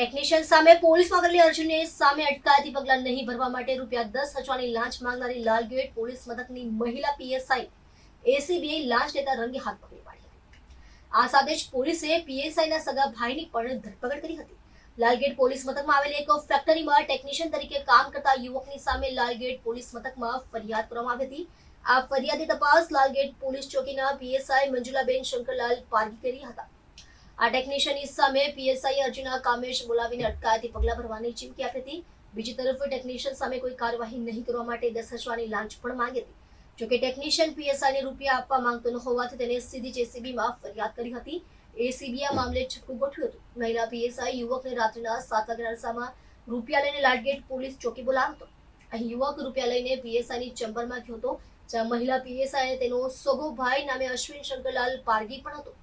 Technician સામે police કરેલી અરજીને સામે અટકાયતી પગલાં નહીં ભરવા માટે રૂપિયા દસ હજારની લાંચ માંગનારી લાલગેટ પોલીસ મથકની મહિલા પીએસઆઈ એસીબીએ લાંચ લેતા રંગે હાથ પકડી પાડી આ સાથે જ પોલીસે પીએસઆઈના સગા ભાઈની પણ ધરપકડ કરી હતી. લાલગેટ પોલીસ મથકમાં આવેલી એક ફેક્ટરીમાં ટેકનિશિયન તરીકે કામ કરતા યુવકની સામે લાલગેટ પોલીસ મથકમાં ફરિયાદ કરવામાં આવી હતી. આ ફરિયાદી તપાસ લાલગેટ પોલીસ ચોકીના પીએસઆઈ મંજુલાબેન શંકરલાલ પારગી કરી હતા. આ ટેકનિશિયનની સામે પીએસઆઈ અર્જુના કામેશ બોલાવીને અટકાયતી પગલાં ભરવાની ચીમકી આપી હતી બીજી તરફ ટેકનિશિયન સામે કોઈ કાર્યવાહી નહીં કરવા માટે દસ હજારની લાંચ પણ માંગી હતી. જોકે ટેકનિશિયન પીએસઆઈને રૂપિયા આપવા માંગતો ન હોવાથી તેને સીધી જેસીબીમાં ફરિયાદ કરી હતી. એસીબી આ મામલે છટકું ગોઠવ્યું હતું. મહિલા પીએસઆઈ યુવકને રાત્રિના સાત વાગ્યાના અરસામાં રૂપિયા લઈને લાલગેટ પોલીસ ચોકી બોલાવ્યો હતો. અહીં યુવક રૂપિયા લઈને પીએસઆઈની ચેમ્બરમાં ગયો હતો, જ્યાં મહિલા પીએસઆઈ તેનો સગો ભાઈ નામે અશ્વિન શંકરલાલ પારગી પણ હતો.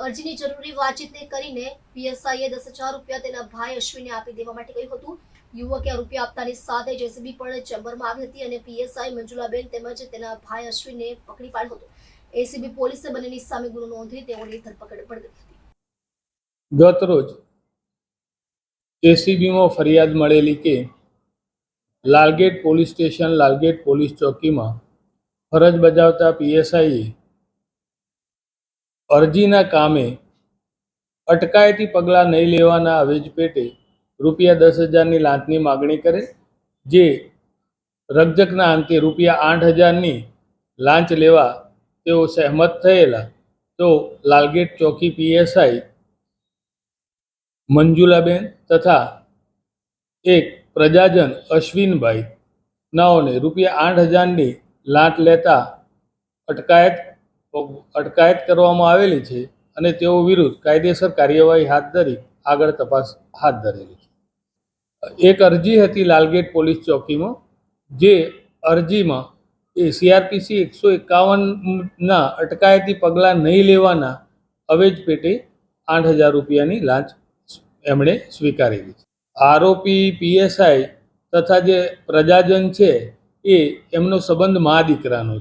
અરજીની જરૂરી વાતચીતને કરીને પીએસઆઈએ દસ હજાર રૂપિયા તેના ભાઈ અશ્વિને આપી દેવા માટે કહ્યું હતું. યુવકે આ રૂપિયા આપતાની સાથે જેસીબી પણ ચેમ્બરમાં આવી હતી અને પીએસઆઈ મંજુલાબેન તેમજ તેના ભાઈ અશ્વિનને પકડી પાડ્યો હતો. એસીબી પોલીસે બંનેની સામે ગુનો નોંધી તેઓની ધરપકડ પડી હતી. ગત રોજ એસીબીમાં ફરિયાદ મળેલી કે Lalgate police station Lalgate police ચોકીમાં ફરજ બજાવતા પીએસઆઈએ અરજીના કામે અટકાયતી પગલાં નહીં લેવાના અવેજ પેટે રૂપિયા દસ હજારની લાંચની માગણી કરે, જે રકજકના અંતે રૂપિયા આઠ હજારની લાંચ લેવા તેઓ સહેમત થયેલા, તો લાલગેટ ચોકી પીએસઆઈ મંજુલાબેન તથા એક પ્રજાજન અશ્વિનભાઈ નાઓને રૂપિયા આઠ હજારની લાંચ લેતા અટકાયત અટકાયત કરવામાં આવેલી છે અને તેઓ વિરુદ્ધ કાયદેસર કાર્યવાહી હાથ ધરી આગળ તપાસ હાથ ધરેલી છે. એક અરજી હતી લાલગેટ પોલીસ ચોકીમાં, જે અરજીમાં એ સીઆરપીસી એકસો એકાવનના અટકાયતી પગલાં નહીં લેવાના અવેજ પેટે આઠ હજાર રૂપિયાની લાંચ એમણે સ્વીકારેલી છે. આરોપી પીએસઆઈ તથા જે પ્રજાજન છે એ એમનો સંબંધ મા દીકરાનો